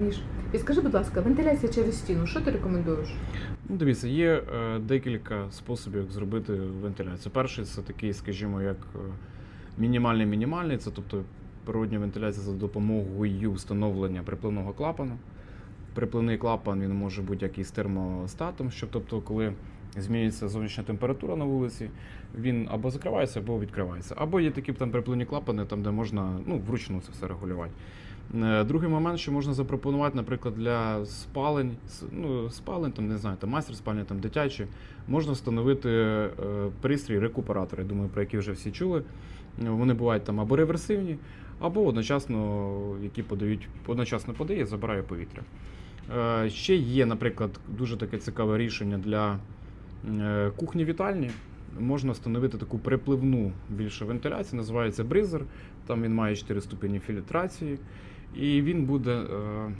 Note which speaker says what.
Speaker 1: Ніж. І скажи, будь ласка, вентиляція через стіну, що ти рекомендуєш?
Speaker 2: Ну, дивіться, є е, декілька способів, як зробити вентиляцію. Перший це такий, скажімо, як е, мінімальний-мінімальний, це тобто природня вентиляція за допомогою встановлення припливного клапану. Припливний клапан він може бути якийсь термостатом, щоб тобто, коли змінюється зовнішня температура на вулиці, він або закривається, або відкривається. Або є такі там припливні клапани, там, де можна ну, вручну це все регулювати. Е, Другий момент, що можна запропонувати, наприклад, для спалень, ну, спалень, там, не знаю, там майстер спальні, там дитячі, можна встановити е, пристрій рекуператори, думаю, про які вже всі чули. Вони бувають там або реверсивні, або одночасно, які подають, одночасно подає, забирає повітря. Е, Ще є, наприклад, дуже таке цікаве рішення для кухні вітальні. Можна встановити таку припливну більше вентиляцію, називається бризер. Там він має 4 ступені фільтрації, і він буде е,